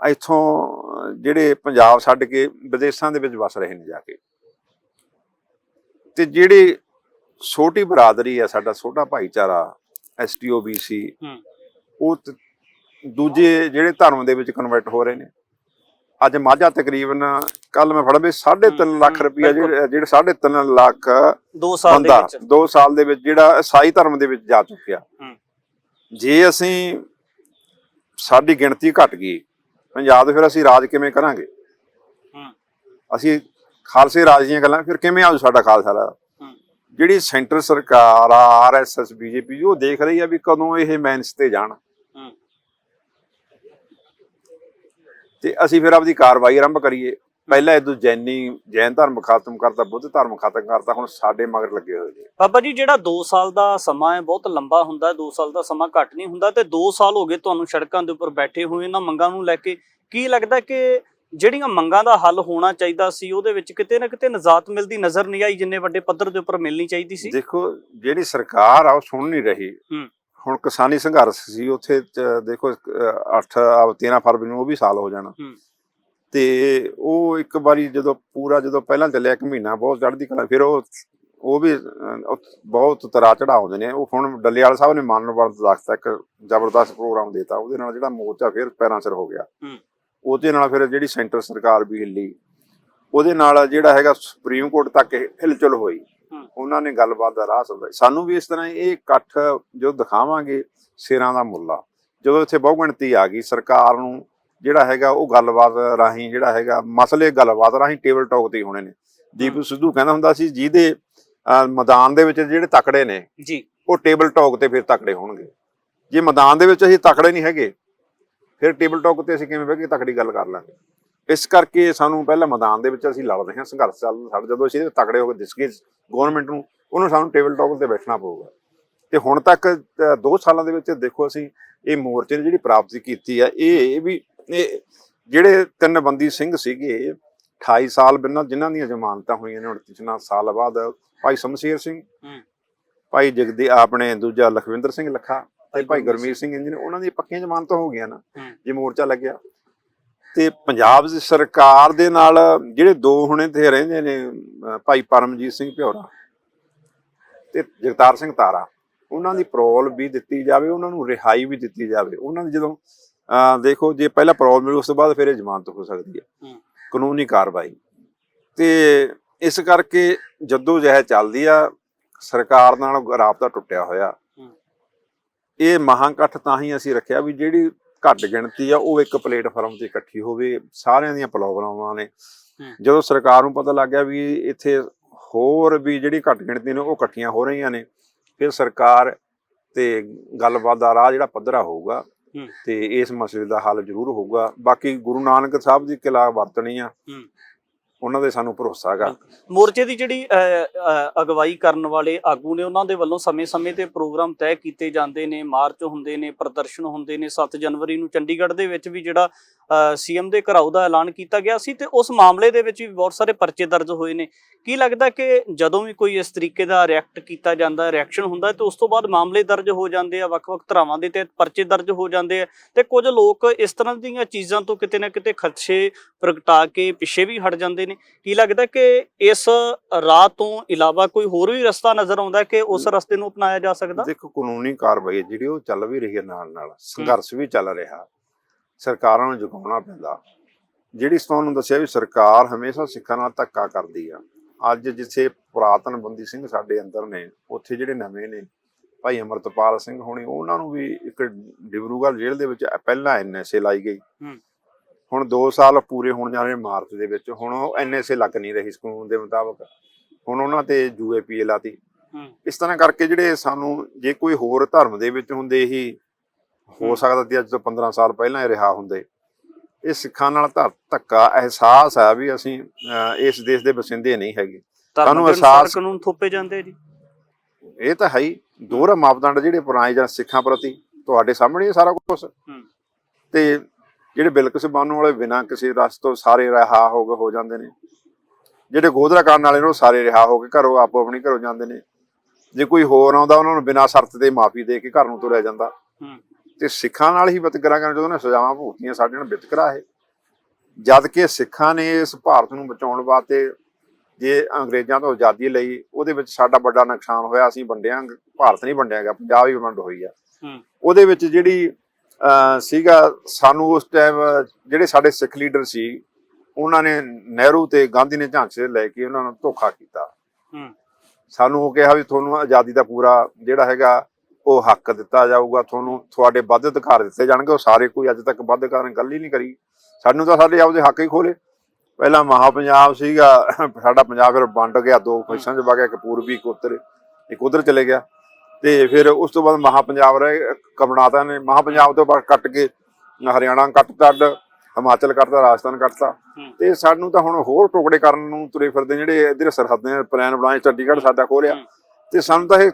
ਇੱਥੋਂ ਜਿਹੜੇ ਪੰਜਾਬ ਛੱਡ ਕੇ ਵਿਦੇਸ਼ਾਂ ਦੇ ਵਿੱਚ ਵਸ ਰਹੇ ਨੇ ਜਾ ਕੇ ਤੇ ਜਿਹੜੇ ਛੋਟੀ ਬਰਾਦਰੀ ਆ ਸਾਡਾ ਛੋਟਾ ਭਾਈਚਾਰਾ ਐਸਟੀਓਬੀਸੀ। ਉਹ ਦੂਜੇ ਜਿਹੜੇ ਧਰਮ ਦੇ ਵਿੱਚ ਕਨਵਰਟ ਹੋ ਰਹੇ ਨੇ ਅੱਜ ਮਾਝਾ ਤਕਰੀਬਨ ਕੱਲ ਮੈਂ ਫੜਾ ਵੀ 3.5
ਹੂੰ,
ਲੱਖ ਰੁਪਇਆ। ਜਿਹੜੇ ਜਿਹੜੇ 3.5 ਲੱਖ
2 ਸਾਲ ਦੇ ਵਿੱਚ
2 ਸਾਲ ਦੇ ਵਿੱਚ ਜਿਹੜਾ ਈਸਾਈ ਧਰਮ ਦੇ ਵਿੱਚ ਜਾ ਚੁੱਕਿਆ। ਜੇ ਅਸੀਂ ਸਾਡੀ ਗਿਣਤੀ ਘਟ ਗਈ ਪੰਜਾਬ ਦੇ ਫਿਰ ਅਸੀਂ ਰਾਜ ਕਿਵੇਂ ਕਰਾਂਗੇ। ਅਸੀਂ ਖਾਲਸੇ ਰਾਜ ਦੀਆਂ ਗੱਲਾਂ ਫਿਰ ਕਿਵੇਂ ਆਉ ਸਾਡਾ ਖਾਲਸਾ ਰਾਜ। ਜਿਹੜੀ ਸੈਂਟਰ ਸਰਕਾਰ ਆ ਆਰਐਸਐਸ ਬੀਜੇਪੀ ਉਹ ਦੇਖ ਰਹੀ ਆ ਵੀ ਕਦੋਂ ਇਹ ਮੈਨਸ ਤੇ ਜਾਣ ਤੇ ਅਸੀਂ ਫਿਰ ਆਪਦੀ ਕਾਰਵਾਈ ਆਰੰਭ ਕਰੀਏ। ਪਹਿਲਾਂ ਇਹਦੋਂ ਜੈਨੀ ਜੈਨ ਧਰਮ ਖਤਮ ਕਰਤਾ ਬੁੱਧ ਧਰਮ ਖਤਮ ਕਰਤਾ ਹੁਣ ਸਾਡੇ ਮਗਰ ਲੱਗੇ ਹੋਏ ਨੇ।
ਬਾਬਾ ਜੀ ਜਿਹੜਾ 2 ਸਾਲ ਦਾ ਸਮਾਂ ਹੈ ਬਹੁਤ ਲੰਬਾ ਹੁੰਦਾ ਹੈ। 2 ਸਾਲ ਦਾ ਸਮਾਂ ਘੱਟ ਨਹੀਂ ਹੁੰਦਾ ਤੇ 2 ਸਾਲ ਹੋ ਗਏ ਤੁਹਾਨੂੰ ਸੜਕਾਂ ਦੇ ਉੱਪਰ ਬੈਠੇ ਹੋਏ ਇਹਨਾਂ ਮੰਗਾਂ ਨੂੰ ਲੈ ਕੇ। ਕੀ ਲੱਗਦਾ ਕਿ ਜਿਹੜੀਆਂ ਮੰਗਾਂ ਦਾ ਹੱਲ ਹੋਣਾ ਚਾਹੀਦਾ ਸੀ ਉਹਦੇ ਵਿੱਚ ਕਿਤੇ ਨਾ ਕਿਤੇ ਨਜ਼ਾਤ ਮਿਲਦੀ ਨਜ਼ਰ ਨਹੀਂ ਆਈ ਜਿੰਨੇ ਵੱਡੇ ਪੱਧਰ ਦੇ ਉੱਪਰ ਮਿਲਣੀ ਚਾਹੀਦੀ ਸੀ?
ਦੇਖੋ ਜਿਹੜੀ ਸਰਕਾਰ ਆ ਉਹ ਸੁਣ ਨਹੀਂ ਰਹੀ। ਹੁਣ ਕਿਸਾਨੀ ਸੰਘਰਸ਼ ਸੀ ਉੱਥੇ ਦੇਖੋ 8 13 ਫਰਵਰੀ ਨੂੰ ਉਹ ਵੀ ਸਾਲ ਹੋ ਜਾਣਾ। ਤੇ ਉਹ ਇੱਕ ਵਾਰੀ ਜਦੋਂ ਪੂਰਾ ਜਦੋਂ ਪਹਿਲਾਂ ਚੱਲਿਆ ਇੱਕ ਮਹੀਨਾ ਬਹੁਤ ਚੜ੍ਹਦੀ ਕਲਾ ਫਿਰ ਉਹ ਉਹ ਵੀ ਬਹੁਤ ਤਰਾ ਚੜਾਉਂਦੇ ਨੇ ਉਹ ਹੁਣ ਡੱਲੇਵਾਲ ਸਾਹਿਬ ਨੇ ਮੰਨ ਵਰਤ ਇੱਕ ਜ਼ਬਰਦਸਤ ਪ੍ਰੋਗਰਾਮ ਦਿੱਤਾ ਉਹਦੇ ਨਾਲ ਜਿਹੜਾ ਮੋਰਚਾ ਫਿਰ ਪੈਰਾਂ ਸਿਰ ਹੋ ਗਿਆ। ਉਹਦੇ ਨਾਲ ਫਿਰ ਜਿਹੜੀ ਸੈਂਟਰ ਸਰਕਾਰ ਵੀ ਹਿੱਲੀ ਉਹਦੇ ਨਾਲ ਜਿਹੜਾ ਹੈਗਾ ਸੁਪਰੀਮ ਕੋਰਟ ਤੱਕ ਹਿਲਚੁਲ ਹੋਈ। ਉਹਨਾਂ ਨੇ ਗੱਲਬਾਤ ਦਾ ਰਾਹ ਸੰਭਾਈ ਸਾਨੂੰ ਵੀ ਇਸ ਤਰ੍ਹਾਂ ਇਹ ਇਕੱਠ ਜੋ ਦਿਖਾਵਾਂਗੇ ਸਿਰਾਂ ਦਾ ਮੁੱਲਾ ਜਦੋਂ ਇੱਥੇ ਬਹੁਗਿਣਤੀ ਆ ਗਈ ਸਰਕਾਰ ਨੂੰ ਜਿਹੜਾ ਹੈਗਾ ਉਹ ਗੱਲਬਾਤ ਰਾਹੀਂ ਜਿਹੜਾ ਹੈਗਾ ਮਸਲੇ ਗੱਲਬਾਤ ਰਾਹੀਂ ਟੇਬਲ ਟਾਕ ਤੇ ਹੋਣੇ ਨੇ। ਦੀਪੂ ਸਿੱਧੂ ਕਹਿੰਦਾ ਹੁੰਦਾ ਸੀ ਜਿਹਦੇ ਮੈਦਾਨ ਦੇ ਵਿੱਚ ਜਿਹੜੇ ਤਕੜੇ ਨੇ
ਜੀ।
ਉਹ ਟੇਬਲ ਟਾਕ ਤੇ ਫਿਰ ਤਕੜੇ ਹੋਣਗੇ। ਜੇ ਮੈਦਾਨ ਦੇ ਵਿੱਚ ਅਸੀਂ ਤਕੜੇ ਨਹੀਂ ਹੈਗੇ ਫਿਰ ਟੇਬਲ ਟਾਕ ਤੇ ਅਸੀਂ ਕਿਵੇਂ ਬਹਿ ਕੇ ਤਕੜੀ ਗੱਲ ਕਰ ਲਾਂਗੇ? ਇਸ ਕਰਕੇ ਸਾਨੂੰ ਪਹਿਲਾਂ ਮੈਦਾਨ ਦੇ ਵਿੱਚ ਅਸੀਂ ਲੜਦੇ ਹਾਂ ਸੰਘਰਸ਼ ਚੱਲ ਸਾਡਾ ਜਦੋਂ ਅਸੀਂ ਤਕੜੇ ਹੋ ਕੇ ਦਿਸ ਗਏ ਗਵਰਨਮੈਂਟ ਨੂੰ ਉਹਨੂੰ ਸਾਨੂੰ ਟੇਬਲ ਟਾਕ ਤੇ ਬੈਠਣਾ ਪਊਗਾ ਤੇ ਹੁਣ ਤੱਕ 2 ਸਾਲਾਂ ਦੇ ਵਿੱਚ ਦੇਖੋ ਅਸੀਂ ਇਹ ਮੋਰਚੇ ਨੇ ਜਿਹੜੀ ਪ੍ਰਾਪਤੀ ਕੀਤੀ ਆ ਇਹ ਵੀ ਇਹ ਜਿਹੜੇ ਤਿੰਨ ਬੰਦੀ ਸਿੰਘ ਸੀਗੇ 28 ਸਾਲ ਬਿਨਾਂ ਜਿਨ੍ਹਾਂ ਦੀਆਂ ਜ਼ਮਾਨਤਾਂ ਹੋਈਆਂ ਨੇ 29 ਸਾਲ ਬਾਅਦ ਭਾਈ ਸ਼ਮਸ਼ੇਰ ਸਿੰਘ। ਭਾਈ ਜਗਦੀ ਆਪਣੇ ਦੂਜਾ ਲਖਵਿੰਦਰ ਸਿੰਘ ਲੱਖਾ ਤੇ
ਭਾਈ ਗੁਰਮੀਤ
ਸਿੰਘ ਇੰਜਨ ਉਹਨਾਂ ਦੀ ਪੱਕੀਆਂ ਜ਼ਮਾਨਤਾਂ ਹੋ ਗਈਆਂ ਨਾ। ਜੇ ਮੋਰਚਾ ਲੱਗਿਆ ਤੇ ਪੰਜਾਬ ਦੀ ਸਰਕਾਰ ਦੇ ਨਾਲ ਜਿਹੜੇ ਦੋ ਹੁਣੇ ਤੇ ਰਹਿੰਦੇ ਨੇ ਭਾਈ ਪਰਮਜੀਤ ਸਿੰਘ ਭਿਉਰਾ ਤੇ ਜਗਤਾਰ ਸਿੰਘ ਤਾਰਾ ਉਹਨਾਂ ਦੀ ਪਰੋਲ ਵੀ ਦਿੱਤੀ ਜਾਵੇ ਉਹਨਾਂ ਨੂੰ ਰਿਹਾਈ ਵੀ ਦਿੱਤੀ ਜਾਵੇ ਉਹਨਾਂ ਦੀ ਜਦੋਂ ਦੇਖੋ ਜੇ ਪਹਿਲਾਂ ਪਰੋਲ ਮਿਲੂ ਉਸ ਤੋਂ ਬਾਅਦ ਫਿਰ ਇਹ ਜ਼ਮਾਨਤ ਹੋ ਸਕਦੀ ਹੈ। ਕਾਨੂੰਨੀ ਕਾਰਵਾਈ ਤੇ ਇਸ ਕਰਕੇ ਜਦੋਂ ਜਹਿ ਚੱਲਦੀ ਆ ਸਰਕਾਰ ਨਾਲ ਰਾਬਤਾ ਟੁੱਟਿਆ ਹੋਇਆ। ਇਹ ਮਹਾਂ ਇਕੱਠ ਤਾਂ ਹੀ ਅਸੀਂ ਰੱਖਿਆ ਵੀ ਜਿਹੜੀ ਘੱਟ ਗਿਣਤੀ ਆ ਉਹ ਇੱਕ ਪਲੇਟਫਾਰਮ ਤੇ ਇਕੱਠੀ ਹੋਵੇ ਸਾਰਿਆਂ ਦੀਆਂ ਪ੍ਰੋਬਲਮਾਂ ਨੇ। ਜਦੋਂ ਸਰਕਾਰ ਨੂੰ ਪਤਾ ਲੱਗ ਗਿਆ ਵੀ ਇੱਥੇ ਹੋਰ ਵੀ ਜਿਹੜੀ ਘੱਟ ਗਿਣਤੀ ਨੇ ਉਹ ਇਕੱਠੀਆਂ ਹੋ ਰਹੀਆਂ ਨੇ ਫਿਰ ਸਰਕਾਰ ਤੇ ਗੱਲਬਾਤ ਦਾ ਰਾਹ ਜਿਹੜਾ ਪੱਧਰਾ ਹੋਊਗਾ। ਤੇ ਇਸ ਮਸਲੇ ਦਾ ਹੱਲ ਜ਼ਰੂਰ ਹੋਊਗਾ ਬਾਕੀ ਗੁਰੂ ਨਾਨਕ ਸਾਹਿਬ ਦੀ ਕਿਲਾ ਵਰਤਣੀ ਆ। ਉਹਨਾਂ ਦੇ ਸਾਨੂੰ ਭਰੋਸਾ ਹੈਗਾ।
ਮੋਰਚੇ ਦੀ ਜਿਹੜੀ ਅ, ਅ, ਅਗਵਾਈ ਕਰਨ ਵਾਲੇ ਆਗੂ ਨੇ ਉਹਨਾਂ ਦੇ ਵੱਲੋਂ ਸਮੇਂ-ਸਮੇਂ ਤੇ ਪ੍ਰੋਗਰਾਮ ਤੈਅ ਕੀਤੇ ਜਾਂਦੇ ਨੇ ਮਾਰਚ ਹੁੰਦੇ ਨੇ ਪ੍ਰਦਰਸ਼ਨ ਹੁੰਦੇ ਨੇ 7 ਜਨਵਰੀ ਨੂੰ ਚੰਡੀਗੜ੍ਹ ਦੇ ਵਿੱਚ ਵੀ ਜਿਹੜਾ ਸੀਐਮ ਦੇ ਘਰਾਓ ਦਾ ਐਲਾਨ ਕੀਤਾ ਗਿਆ ਸੀ ਤੇ ਉਸ ਮਾਮਲੇ ਦੇ ਵਿੱਚ ਵੀ ਬਹੁਤ ਸਾਰੇ ਪਰਚੇ ਦਰਜ ਹੋਏ ਨੇ। ਕੀ ਲੱਗਦਾ ਕਿ ਜਦੋਂ ਵੀ ਕੋਈ ਇਸ ਤਰੀਕੇ ਦਾ ਰਿਐਕਟ ਕੀਤਾ ਜਾਂਦਾ ਰਿਐਕਸ਼ਨ ਹੁੰਦਾ ਹੈ ਤੇ ਉਸ ਤੋਂ ਬਾਅਦ ਮਾਮਲੇ ਦਰਜ ਹੋ ਜਾਂਦੇ ਆ ਵੱਖ-ਵੱਖ ਧਰਾਵਾਂ ਦੇ ਤੇ ਪਰਚੇ ਦਰਜ ਹੋ ਜਾਂਦੇ ਆ ਤੇ ਕੁਝ ਲੋਕ ਇਸ ਤਰ੍ਹਾਂ ਦੀਆਂ ਚੀਜ਼ਾਂ ਤੋਂ ਕਿਤੇ ਨਾ ਕਿਤੇ ਖਦਸ਼ੇ ਪ੍ਰਗਟਾ ਕੇ ਪਿੱਛੇ ਵੀ ਹਟ ਜਾਂਦੇ ਨੇ। ਕੀ ਲੱਗਦਾ ਕਿ ਇਸ ਰਾਹ ਤੋਂ ਇਲਾਵਾ ਕੋਈ ਹੋਰ ਵੀ ਰਸਤਾ ਨਜ਼ਰ ਆਉਂਦਾ ਕਿ ਉਸ ਰਸਤੇ ਨੂੰ ਅਪਣਾਇਆ ਜਾ ਸਕਦਾ?
ਦੇਖੋ ਕਾਨੂੰਨੀ ਕਾਰਵਾਈ ਜਿਹੜੀ ਉਹ ਚੱਲ ਵੀ ਰਹੀ ਹੈ ਨਾਲ ਨਾਲ ਸੰਘਰਸ਼ ਵੀ ਚੱਲ ਰਿਹਾ। ਸਰਕਾਰਾਂ ਨੂੰ ਜਗਾਉਣਾ ਪੈਂਦਾ। ਜਿਹੜੀ ਤੁਹਾਨੂੰ ਦੱਸਿਆ ਵੀ ਸਰਕਾਰ ਹਮੇਸ਼ਾ ਸਿੱਖਾਂ ਨਾਲ ਧੱਕਾ ਕਰਦੀ ਆ। ਅੱਜ ਜਿੱਥੇ ਪੁਰਾਤਨ ਬੰਦੀ ਸਿੰਘ ਸਾਡੇ ਅੰਦਰ ਨੇ ਉੱਥੇ ਜਿਹੜੇ ਨਵੇਂ ਨੇ ਭਾਈ ਅਮਰਤਪਾਲ ਸਿੰਘ ਹੋਣੀ ਉਹਨਾਂ ਨੂੰ ਵੀ ਇੱਕ ਡਿਬਰੂਗੜ੍ਹ ਜੇਲ੍ਹ ਦੇ ਵਿੱਚ ਪਹਿਲਾਂ ਐਨਐਸਏ ਲਾਈ ਗਈ। ਹੁਣ 2 ਸਾਲ ਪੂਰੇ ਹੋਣ ਜਾ ਰਹੇ ਮਾਰਚ ਦੇ ਵਿੱਚ। ਹੁਣ ਉਹ ਐਨਐਸਏ ਲੱਗ ਨਹੀਂ ਰਹੀ ਇਸ ਕਾਨੂੰਨ ਦੇ ਮੁਤਾਬਕ। ਹੁਣ ਉਹਨਾਂ ਤੇ ਯੂਏਪੀਏ ਲਾਤੀ। ਇਸ ਤਰ੍ਹਾਂ ਕਰਕੇ ਜਿਹੜੇ ਸਾਨੂੰ ਜੇ ਕੋਈ ਹੋਰ ਧਰਮ ਦੇ ਵਿੱਚ ਹੁੰਦੇ ਹੀ ਹੋ। ਸਕਦਾ ਸੀ ਅੱਜ ਤੋਂ 15 ਸਾਲ ਪਹਿਲਾਂ ਇਹ ਰਿਹਾ ਹੁੰਦੇ। ਇਹ ਸਿੱਖਾਂ ਨਾਲ ਧੱਕਾ ਅਹਿਸਾਸ ਹੈ ਵੀ ਅਸੀਂ ਇਸ ਦੇਸ਼ ਦੇ ਵਸਿੰਦੇ ਨਹੀਂ ਹੈਗੇ। ਸਾਨੂੰ ਅਹਿਸਾਸ-
ਕਾਨੂੰਨ ਥੋਪੇ ਜਾਂਦੇ ਆ ਜੀ।
ਇਹ ਤਾਂ ਹੈ ਹੀ। ਦੋਹਰਾ ਮਾਪਦੰਡ ਜਿਹੜੇ ਪੁਰਾਣੇ ਜਾਂ ਸਿੱਖਾਂ ਪ੍ਰਤੀ ਤੁਹਾਡੇ ਸਾਹਮਣੇ ਹੀ ਸਾਰਾ ਕੁਝ ਤੇ ਜਿਹੜੇ ਬਿਲਕੁਲ ਬਾਨੂ ਵਾਲੇ ਬਿਨਾਂ ਕਿਸੇ ਰਸ ਤੋਂ ਸਾਰੇ ਰਿਹਾ ਹੋ ਗਏ ਹੋ ਜਾਂਦੇ ਨੇ। ਜਿਹੜੇ ਗੋਦਰਾ ਕਰਨ ਵਾਲੇ ਨੇ ਉਹ ਸਾਰੇ ਰਿਹਾ ਹੋ ਕੇ ਘਰੋਂ ਆਪੋ ਆਪਣੀ ਘਰੋਂ ਜਾਂਦੇ ਨੇ। ਜੇ ਕੋਈ ਹੋਰ ਆਉਂਦਾ ਉਹਨਾਂ ਨੂੰ ਬਿਨਾਂ ਸ਼ਰਤ ਦੇ ਮਾਫੀ ਦੇ ਕੇ ਘਰ ਨੂੰ ਤੁਰਿਆ ਜਾਂਦਾ।
ਹੂੰ।
ਤੇ ਸਿੱਖਾਂ ਨਾਲ ਹੀ ਵਿਤਕਰਾ ਕਰਨ ਜਦੋਂ ਨੇ ਸਜ਼ਾਵਾਂ ਭੁਗਤੀਆਂ ਸਾਡੇ ਨਾਲ ਵਿਤਕਰਾ ਹੈ ਜਦ ਕਿ ਸਿੱਖਾਂ ਨੇ ਇਸ ਭਾਰਤ ਨੂੰ ਬਚਾਉਣ ਵਾਸਤੇ ਜੇ ਅੰਗਰੇਜ਼ਾਂ ਤੋਂ ਆਜ਼ਾਦੀ ਲਈ ਉਹਦੇ ਵਿੱਚ ਸਾਡਾ ਵੱਡਾ ਨੁਕਸਾਨ ਹੋਇਆ ਅਸੀਂ ਵੰਡਿਆ ਭਾਰਤ ਨਹੀਂ ਵੰਡਿਆ ਗਿਆ ਪੰਜਾਬ ਹੀ ਵੰਡ ਹੋਈ ਆ। ਉਹਦੇ ਵਿੱਚ ਜਿਹੜੀ ਸੀਗਾ ਸਾਨੂੰ ਉਸ ਟਾਈਮ ਜਿਹੜੇ ਸਾਡੇ ਸਿੱਖ ਲੀਡਰ ਸੀ ਉਹਨਾਂ ਨੇ ਨਹਿਰੂ ਤੇ ਗਾਂਧੀ ਨੇ ਝਾਂਸੇ ਲੈ ਕੇ ਉਹਨਾਂ ਨੂੰ ਧੋਖਾ ਕੀਤਾ
ਹੂੰ।
ਸਾਨੂੰ ਉਹ ਕਿਹਾ ਵੀ ਤੁਹਾਨੂੰ ਆਜ਼ਾਦੀ ਦਾ ਪੂਰਾ ਜਿਹੜਾ ਹੈਗਾ ਉਹ ਹੱਕ ਦਿੱਤਾ ਜਾਊਗਾ ਤੁਹਾਨੂੰ ਤੁਹਾਡੇ ਵੱਧ ਅਧਿਕਾਰ ਦਿੱਤੇ ਜਾਣਗੇ ਉਹ ਸਾਰੇ ਕੋਈ ਅੱਜ ਤੱਕ ਵੱਧ ਅਧਿਕਾਰਾਂ ਗੱਲ ਹੀ ਨਹੀਂ ਕਰੀ। ਸਾਨੂੰ ਤਾਂ ਸਾਡੇ ਆਪਦੇ ਹੱਕ ਹੀ ਖੋਲੇ ਪਹਿਲਾਂ ਮਹਾ ਪੰਜਾਬ ਸੀਗਾ ਸਾਡਾ ਪੰਜਾਬ ਫਿਰ ਵੰਡ ਗਿਆ ਦੋ ਹਿੱਸਿਆਂ 'ਚ ਵਗ ਗਿਆ ਇੱਕ ਪੂਰਬੀ ਇੱਕ ਉੱਤਰ ਇੱਕ ਉਧਰ ਚਲੇ ਗਿਆ। ਤੇ ਫਿਰ ਉਸ ਤੋਂ ਬਾਅਦ ਮਹਾ ਪੰਜਾਬ ਰਹੇ ਕਮਨਾਤਾ ਨੇ ਮਹਾ ਪੰਜਾਬ ਤੋਂ ਬਾਅਦ ਕੱਟ ਕੇ ਹਰਿਆਣਾ ਕੱਟਤਾ ਅੱਡ ਹਿਮਾਚਲ ਕੱਟਤਾ ਰਾਜਸਥਾਨ ਕੱਟਤਾ।
ਹੂੰ।
ਤੇ ਸਾਨੂੰ ਤਾਂ ਹੁਣ ਹੋਰ ਟੁਕੜੇ ਕਰਨ ਨੂੰ ਤੁਰੇ ਫਿਰਦੇ ਜਿਹੜੇ ਇਧਰ ਸਰਹੱਦਾਂ ਪਲਾਨ ਬਣਾਏ ਚੰਡੀਗੜ੍ਹ ਸਾਡਾ ਖੋਲਿਆ। ਤੇ ਸਾਨੂੰ ਤਾਂ ਇਹ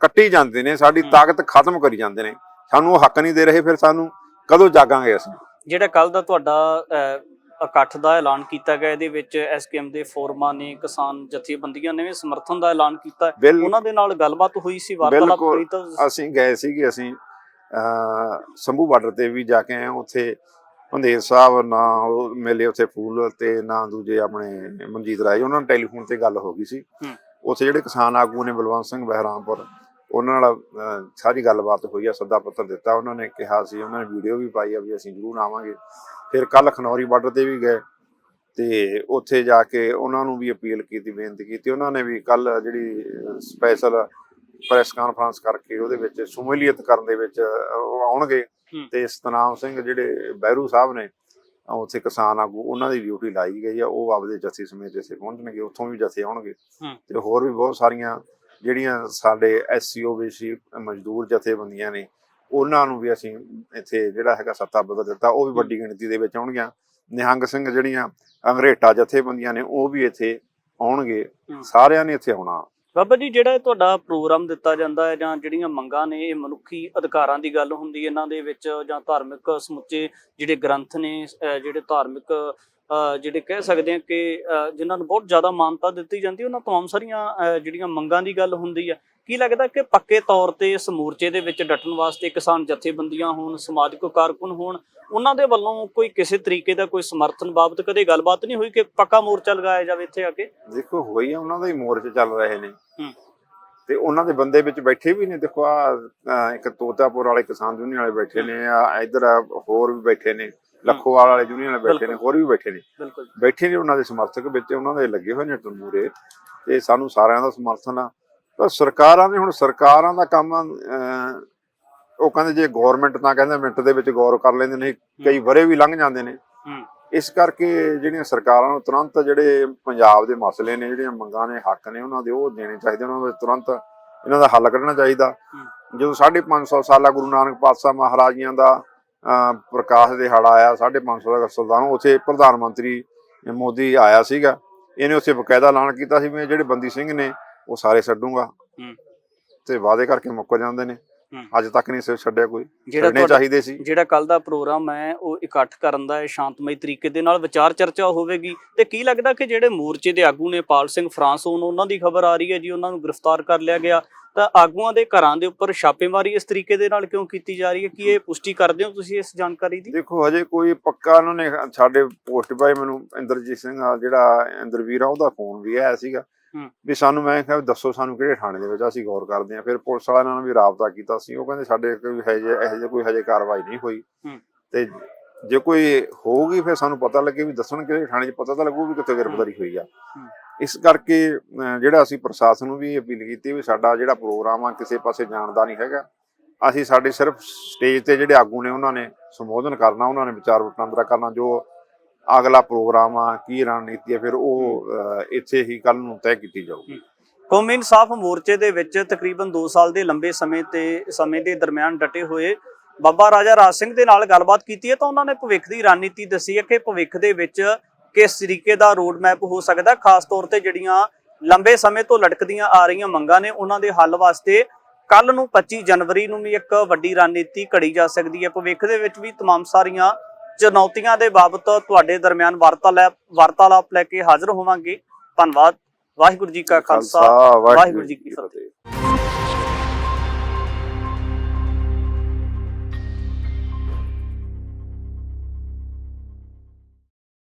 ਕੱਟੀ ਜਾਂਦੇ ਨੇ ਸਾਡੀ। ਤਾਕਤ ਖਤਮ ਕਰੀ ਜਾਂਦੇ ਨੇ ਸਾਨੂੰ ਹੱਕ ਨਹੀਂ ਦੇ ਰਹੇ ਫਿਰ ਸਾਨੂੰ ਕਦੋਂ ਜਾਗਾਂਗੇ ਅਸੀਂ
ਜਿਹੜਾ ਕੱਲ ਦਾ ਤੁਹਾਡਾ ਇਕੱਠ ਦਾ ਐਲਾਨ ਕੀਤਾ ਗਿਆ ਇਹਦੇ ਵਿੱਚ ਐਸਕੇਐਮ ਦੇ ਫੋਰਮਾਂ ਨੇ ਕਿਸਾਨ ਜਥੇਬੰਦੀਆਂ ਨੇ ਵੀ ਸਮਰਥਨ ਦਾ ਐਲਾਨ ਕੀਤਾ ਉਹਨਾਂ ਦੇ ਨਾਲ ਗੱਲਬਾਤ ਹੋਈ ਸੀ ਵਾਰਤਾਲਾਪ। ਹੋਈ ਤਾਂ
ਅਸੀਂ ਗਏ ਸੀਗੇ ਅਸੀਂ ਸੰਭੂ ਬਾਰਡਰ ਤੇ ਵੀ ਜਾ ਕੇ ਆਏ। ਉੱਥੇ ਹੰਦੇਰ ਸਾਹਿਬ ਨਾ ਉਹ ਮਿਲੇ ਉੱਥੇ ਫੂਲ ਤੇ ਨਾ ਦੂਜੇ ਆਪਣੇ ਮਨਜੀਤ ਰਾਏ ਉਹਨਾਂ ਨਾਲ ਟੈਲੀਫੋਨ ਤੇ ਗੱਲ ਹੋ ਗਈ ਸੀ। ਉੱਥੇ ਜਿਹੜੇ ਕਿਸਾਨ ਆਗੂ ਨੇ ਬਲਵੰਤ ਸਿੰਘ ਬਹਿਰਾਮਪੁਰ ਉਹਨਾਂ ਨਾਲ ਸਾਰੀ ਗੱਲਬਾਤ ਹੋਈ ਆ ਸੱਦਾ ਪੱਤਰ ਦਿੱਤਾ ਉਹਨਾਂ ਨੇ ਕਿਹਾ ਸੀ ਉਹਨਾਂ ਨੇ ਵੀਡੀਓ ਵੀ ਪਾਈ ਆ ਵੀ ਅਸੀਂ ਜ਼ਰੂਰ ਆਵਾਂਗੇ ਫਿਰ ਕੱਲ ਖਨੌਰੀ ਬਾਰਡਰ ਤੇ ਵੀ ਗਏ ਤੇ ਉੱਥੇ ਜਾ ਕੇ ਉਹਨਾਂ ਨੂੰ ਵੀ ਅਪੀਲ ਕੀਤੀ ਬੇਨਤੀ ਕੀਤੀ ਉਹਨਾਂ ਨੇ ਵੀ ਕੱਲ ਜਿਹੜੀ ਸਪੈਸ਼ਲ ਪ੍ਰੈਸ ਕਾਨਫਰੰਸ ਕਰਕੇ ਉਹਦੇ ਵਿੱਚ ਸ਼ਮੂਲੀਅਤ ਕਰਨ ਦੇ ਵਿੱਚ ਆਉਣਗੇ। ਤੇ ਸਤਨਾਮ ਸਿੰਘ ਜਿਹੜੇ ਬਹਿਰੂ ਸਾਹਿਬ ਨੇ ਉੱਥੇ ਕਿਸਾਨ ਆਗੂ ਉਹਨਾਂ ਦੀ ਡਿਊਟੀ ਲਾਈ ਗਈ ਆ ਉਹ ਆਪਦੇ ਜੱਥੇ ਸਮੇਤ ਇੱਥੇ ਪਹੁੰਚਣਗੇ ਉੱਥੋਂ ਵੀ ਜਥੇ ਆਉਣਗੇ। ਤੇ ਹੋਰ ਵੀ ਬਹੁਤ ਸਾਰੀਆਂ ਜਿਹੜੀਆਂ ਸਾਡੇ ਐਸਸੀਓ ਬੀਸੀ ਮਜ਼ਦੂਰ ਜਥੇਬੰਦੀਆਂ ਨੇ ਉਹਨਾਂ ਨੂੰ ਵੀ ਅਸੀਂ ਇੱਥੇ ਜਿਹੜਾ ਹੈਗਾ ਸੱਤਾ ਬਦਲ ਦਿੱਤਾ ਉਹ ਵੀ ਵੱਡੀ ਗਿਣਤੀ ਦੇ ਵਿੱਚ ਆਉਣਗੀਆਂ। ਨਿਹੰਗ ਸਿੰਘ ਜਿਹੜੀਆਂ ਅੰਗਰੇਟਾ ਜਥੇਬੰਦੀਆਂ ਨੇ ਉਹ ਵੀ ਇੱਥੇ ਆਉਣਗੇ। ਸਾਰਿਆਂ ਨੇ ਇੱਥੇ ਆਉਣਾ।
ਬਾਬਾ ਜੀ, ਜਿਹੜਾ ਤੁਹਾਡਾ ਪ੍ਰੋਗਰਾਮ ਦਿੱਤਾ ਜਾਂਦਾ ਹੈ ਜਾਂ ਜਿਹੜੀਆਂ ਮੰਗਾਂ ਨੇ, ਇਹ ਮਨੁੱਖੀ ਅਧਿਕਾਰਾਂ ਦੀ ਗੱਲ ਹੁੰਦੀ ਹੈ। ਇਹਨਾਂ ਦੇ ਵਿੱਚ ਜਾਂ ਧਾਰਮਿਕ ਸਮੁੱਚੇ ਜਿਹੜੇ ਗ੍ਰੰਥ ਨੇ ਜਿਹੜੇ ਧਾਰਮਿਕ ਜਿਹੜੇ ਕਹਿ ਸਕਦੇ ਆ ਕਿ ਜਿਨ੍ਹਾਂ ਨੂੰ ਬਹੁਤ ਜ਼ਿਆਦਾ ਮਾਨਤਾ ਦਿੱਤੀ ਜਾਂਦੀ ਉਹਨਾਂ ਤਮਾਮ ਸਾਰੀਆਂ ਜਿਹੜੀਆਂ ਮੰਗਾਂ ਦੀ ਗੱਲ ਹੁੰਦੀ ਹੈ ਕੀ ਲੱਗਦਾ ਕਿ ਪੱਕੇ ਤੌਰ ਤੇ ਇਸ ਮੋਰਚੇ ਦੇ ਵਿੱਚ ਡਟਣ ਵਾਸਤੇ ਕਿਸਾਨ ਜਥੇਬੰਦੀਆਂ ਹੋਣ ਸਮਾਜਿਕ ਕਾਰਕੁਨ ਹੋਣ ਉਹਨਾਂ ਦੇ ਵੱਲੋਂ ਕੋਈ ਕਿਸੇ ਤਰੀਕੇ ਦਾ ਕੋਈ ਸਮਰਥਨ ਬਾਬਤ ਕਦੇ ਗੱਲਬਾਤ ਨਹੀਂ ਹੋਈ ਕਿ ਪੱਕਾ ਮੋਰਚਾ ਲਗਾਇਆ ਜਾਵੇ ਇੱਥੇ ਆ ਕੇ?
ਦੇਖੋ ਹੋਈ ਆ ਉਹਨਾਂ ਦਾ ਹੀ ਮੋਰਚੇ ਚੱਲ ਰਹੇ ਨੇ। ਤੇ ਉਹਨਾਂ ਦੇ ਬੰਦੇ ਵਿੱਚ ਬੈਠੇ ਵੀ ਨੇ। ਦੇਖੋ ਆ ਇੱਕ ਤੋਤਾਪੁਰ ਵਾਲੇ ਕਿਸਾਨ ਯੂਨੀਅਨ ਵਾਲੇ ਬੈਠੇ ਨੇ ਆ ਇਧਰ ਹੋਰ ਵੀ ਬੈਠੇ ਨੇ। ਲੱਖੋਵਾਲ ਵਾਲੇ ਯੂਨੀਅਨ ਬੈਠੇ ਨੇ। ਹੋਰ ਵੀ ਬੈਠੇ ਨੇ।
ਬਿਲਕੁਲ।
ਬੈਠੇ ਨੇ ਉਹਨਾਂ ਦੇ ਸਮਰਥਕ ਵਿੱਚ ਉਹਨਾਂ ਦੇ ਲੱਗੇ ਹੋਏ ਨੇ ਤੰਬੂਰੇ ਤੇ ਸਾਨੂੰ ਸਾਰਿਆਂ ਦਾ ਸਮਰਥਨ ਆ। ਪਰ ਸਰਕਾਰਾਂ ਨੇ ਹੁਣ ਸਰਕਾਰਾਂ ਦਾ ਕੰਮ ਉਹ ਕਹਿੰਦੇ ਜੇ ਗਵਰਨਮੈਂਟ ਤਾਂ ਕਹਿੰਦੇ ਮਿੰਟ ਦੇ ਵਿੱਚ ਗੌਰ ਕਰ ਲੈਂਦੇ ਨੇ ਕਈ ਵਰੇ ਵੀ ਲੰਘ ਜਾਂਦੇ ਨੇ। ਇਸ ਕਰਕੇ ਜਿਹੜੀਆਂ ਸਰਕਾਰਾਂ ਨੂੰ ਤੁਰੰਤ ਜਿਹੜੇ ਪੰਜਾਬ ਦੇ ਮਸਲੇ ਨੇ ਜਿਹੜੀਆਂ ਮੰਗਾਂ ਨੇ ਹੱਕ ਨੇ ਉਹਨਾਂ ਦੇ ਉਹ ਦੇਣੇ ਚਾਹੀਦੇ ਉਹਨਾਂ ਦੇ ਤੁਰੰਤ ਇਹਨਾਂ ਦਾ ਹੱਲ ਕੱਢਣਾ ਚਾਹੀਦਾ। ਜਦੋਂ 550 ਸਾਲਾ ਗੁਰੂ ਨਾਨਕ ਪਾਤਸ਼ਾਹ ਮਹਾਰਾਜ ਜੀਆਂ ਦਾ ਪ੍ਰਕਾਸ਼ ਦਿਹਾੜਾ ਆਇਆ 550 ਦਾ ਅਗਸਤ ਦਾ ਨੂੰ ਉੱਥੇ ਪ੍ਰਧਾਨ ਮੰਤਰੀ ਮੋਦੀ ਆਇਆ ਸੀਗਾ ਇਹਨੇ ਉੱਥੇ ਬਕਾਇਦਾ ਐਲਾਨ ਕੀਤਾ ਸੀ ਵੀ ਜਿਹੜੇ ਬੰਦੀ ਸਿੰਘ ਨੇ ਉਹ ਸਾਰੇ ਛੱਡੂਗਾ। ਤੇ ਵਾਅਦੇ ਕਰਕੇ ਮੁੱਕ ਜਾਂਦੇ ਨੇ। ਅੱਜ ਤੱਕ ਨਹੀਂ ਸਿਰ ਛੱਡਿਆ ਕੋਈ।
ਜਿਹੜਾ
ਛੱਡਣੇ ਚਾਹੀਦੇ ਸੀ।
ਜਿਹੜਾ ਕੱਲ ਦਾ ਪ੍ਰੋਗਰਾਮ ਹੈ ਉਹ ਇਕੱਠ ਕਰਨ ਦਾ ਹੈ ਸ਼ਾਂਤਮਈ ਤਰੀਕੇ ਦੇ ਨਾਲ ਵਿਚਾਰ ਚਰਚਾ ਹੋਵੇਗੀ। ਤੇ ਕੀ ਲੱਗਦਾ ਕਿ ਜਿਹੜੇ ਮੋਰਚੇ ਦੇ ਆਗੂ ਨੇ ਪਾਲ ਸਿੰਘ ਫਰਾਂਸ ਉਹਨਾਂ ਦੀ ਖਬਰ ਆ ਰਹੀ ਹੈ ਜੀ ਉਹਨਾਂ ਨੂੰ ਗ੍ਰਿਫਤਾਰ ਕਰ ਲਿਆ ਗਿਆ। ਤਾਂ ਆਗੂਆਂ ਦੇ ਘਰਾਂ ਦੇ ਉੱਪਰ ਛਾਪੇਮਾਰੀ ਇਸ ਤਰੀਕੇ ਦੇ ਨਾਲ ਕਿਉਂ ਕੀਤੀ ਜਾ ਰਹੀ ਹੈ? ਕੀ ਇਹ ਪੁਸ਼ਟੀ ਕਰਦੇ ਹੋ ਤੁਸੀਂ ਇਸ ਜਾਣਕਾਰੀ ਦੀ?
ਦੇਖੋ ਹਜੇ ਕੋਈ ਪੱਕਾ ਉਹਨਾਂ ਨੇ ਸਾਡੇ ਪੋਸਟ ਪਾਈ ਮੈਨੂੰ ਇੰਦਰਜੀਤ ਸਿੰਘ ਆ ਜਿਹੜਾ ਇੰਦਰਵੀਰ ਆ ਉਹਦਾ ਫੋਨ ਵੀ ਆਇਆ ਸੀਗਾ। ਵੀ ਸਾਨੂੰ ਮੈਂ ਕਿਹਾ ਦੱਸੋ ਸਾਨੂੰ ਕਿਹੜੇ ਥਾਣੇ ਦੇ ਵਿੱਚ ਆ, ਅਸੀਂ ਗੌਰ ਕਰਦੇ ਹਾਂ। ਫਿਰ ਪੁਲਿਸ ਵਾਲਿਆਂ ਨਾਲ ਵੀ ਰਾਬਤਾ ਕੀਤਾ ਸੀ। ਉਹ ਕਹਿੰਦੇ ਸਾਡੇ ਕੋਈ ਹਜੇ ਇਹੋ ਜਿਹੀ ਕੋਈ ਹਜੇ ਕਾਰਵਾਈ ਨਹੀਂ ਹੋਈ।
ਹੂੰ।
ਤੇ ਜੇ ਕੋਈ ਹੋਊਗੀ ਫਿਰ ਸਾਨੂੰ ਪਤਾ ਲੱਗੇ ਵੀ ਦੱਸਣ ਕਿਹੜੇ ਥਾਣੇ 'ਚ ਪਤਾ ਤਾਂ ਲੱਗੂ ਵੀ ਕਿੱਥੇ ਗ੍ਰਿਫਤਾਰੀ ਹੋਈ ਆ।
ਹੂੰ।
ਇਸ ਕਰਕੇ ਜਿਹੜਾ ਅਸੀਂ ਪ੍ਰਸ਼ਾਸਨ ਨੂੰ ਵੀ ਅਪੀਲ ਕੀਤੀ ਵੀ ਸਾਡਾ ਜਿਹੜਾ ਪ੍ਰੋਗਰਾਮ ਆ ਕਿਸੇ ਪਾਸੇ ਜਾਣ ਦਾ ਨਹੀਂ ਹੈਗਾ। ਅਸੀਂ ਸਾਡੇ ਸਿਰਫ ਸਟੇਜ ਤੇ ਜਿਹੜੇ ਆਗੂ ਨੇ ਉਹਨਾਂ ਨੇ ਸੰਬੋਧਨ ਕਰਨਾ ਉਹਨਾਂ ਨੇ ਵਿਚਾਰ ਵਟਾਂਦਰਾ ਕਰਨਾ ਜੋ ਅਗਲਾ ਪ੍ਰੋਗਰਾਮ ਆ ਕੀ ਰਣਨੀਤੀ ਆ ਫਿਰ ਉਹ ਅਹ, ਇੱਥੇ ਹੀ ਕੱਲ ਨੂੰ ਤੈਅ ਕੀਤੀ ਜਾਊਗੀ
ਕੌਮੀ ਇਨਸਾਫ ਮੋਰਚੇ ਦੇ ਵਿੱਚ ਤਕਰੀਬਨ 2 ਸਾਲ ਦੇ ਲੰਬੇ ਸਮੇਂ ਤੇ ਸਮੇਂ ਦੇ ਦਰਮਿਆਨ ਡਟੇ ਹੋਏ ਬਾਬਾ ਰਾਜਾ ਰਾਜ ਸਿੰਘ ਦੇ ਨਾਲ ਗੱਲਬਾਤ ਕੀਤੀ ਹੈ ਤਾਂ ਉਹਨਾਂ ਨੇ ਭਵਿੱਖ ਦੀ ਰਣਨੀਤੀ ਦੱਸੀ ਹੈ ਕਿ ਭਵਿੱਖ ਦੇ ਵਿੱਚ ਕਿਸ ਤਰੀਕੇ ਦਾ ਰੋਡ ਮੈਪ ਹੋ ਸਕਦਾ ਹੈ, ਖਾਸ ਤੌਰ ਤੇ ਜਿਹੜੀਆਂ ਲੰਬੇ ਸਮੇਂ ਤੋਂ ਲਟਕਦੀਆਂ ਆ ਰਹੀਆਂ ਮੰਗਾਂ ਨੇ ਉਹਨਾਂ ਦੇ ਹੱਲ ਵਾਸਤੇ ਕੱਲ ਨੂੰ 25 ਜਨਵਰੀ ਨੂੰ ਵੀ ਇੱਕ ਵੱਡੀ ਰਣਨੀਤੀ ਘੜੀ ਜਾ ਸਕਦੀ ਹੈ ਭਵਿੱਖ ਦੇ ਵਿੱਚ ਵੀ तमाम ਸਾਰੀਆਂ ਚੁਣੌਤੀਆਂ ਦੇ ਬਾਬਤ ਤੁਹਾਡੇ ਦਰਮਿਆਨ ਵਾਰਤਾਲਾਪ ਵਾਰਤਾਲਾਪ ਲੈ ਕੇ ਹਾਜ਼ਰ ਹੋਵਾਂਗੇ। ਧੰਨਵਾਦ। ਵਾਹਿਗੁਰੂ ਜੀ ਕਾ ਖਾਲਸਾ। ਵਾਹਿਗੁਰੂ ਜੀ ਕੀ ਫਤਿਹ।